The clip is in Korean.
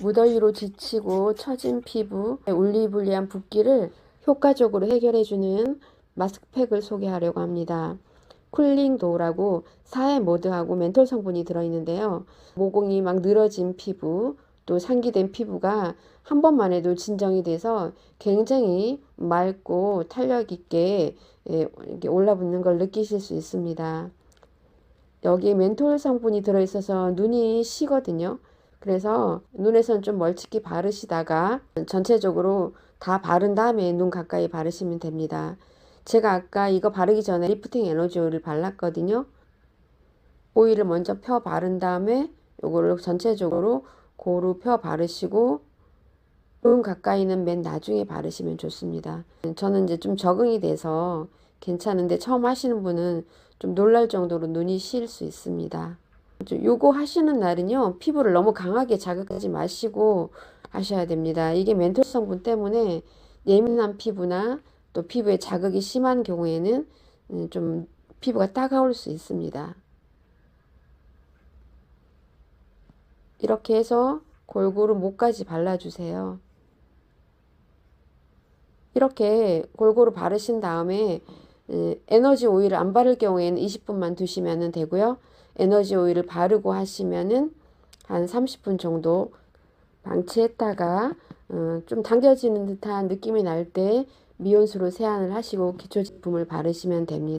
무더위로 지치고 처진 피부, 울리불리한 붓기를 효과적으로 해결해주는 마스크팩을 소개하려고 합니다. 쿨링 도우라고 사해 모드하고 멘톨 성분이 들어있는데요. 모공이 막 늘어진 피부, 또 상기된 피부가 한 번만 해도 진정이 돼서 굉장히 맑고 탄력 있게 예, 올라붙는 걸 느끼실 수 있습니다. 여기에 멘톨 성분이 들어있어서 눈이 시거든요. 그래서 눈에선 좀 멀찍이 바르시다가 전체적으로 다 바른 다음에 눈 가까이 바르시면 됩니다. 제가 아까 이거 바르기 전에 리프팅 에너지 오일을 발랐거든요. 오일을 먼저 펴 바른 다음에 요거를 전체적으로 고루 펴 바르시고 눈 가까이는 맨 나중에 바르시면 좋습니다. 저는 이제 좀 적응이 돼서 괜찮은데 처음 하시는 분은 좀 놀랄 정도로 눈이 실수 있습니다. 요거 하시는 날은요, 피부를 너무 강하게 자극하지 마시고 하셔야 됩니다. 이게 멘톨 성분 때문에 예민한 피부나 또 피부에 자극이 심한 경우에는 음, 좀 피부가 따가울 수 있습니다. 이렇게 해서 골고루 목까지 발라주세요. 이렇게 골고루 바르신 다음에 에, 에너지 오일을 안 바를 경우에는 20분만 두시면 되고요. 에너지 오일을 바르고 하시면은 한 30분 정도 방치했다가 어, 좀 당겨지는 듯한 느낌이 날 때 미온수로 세안을 하시고 기초 제품을 바르시면 됩니다.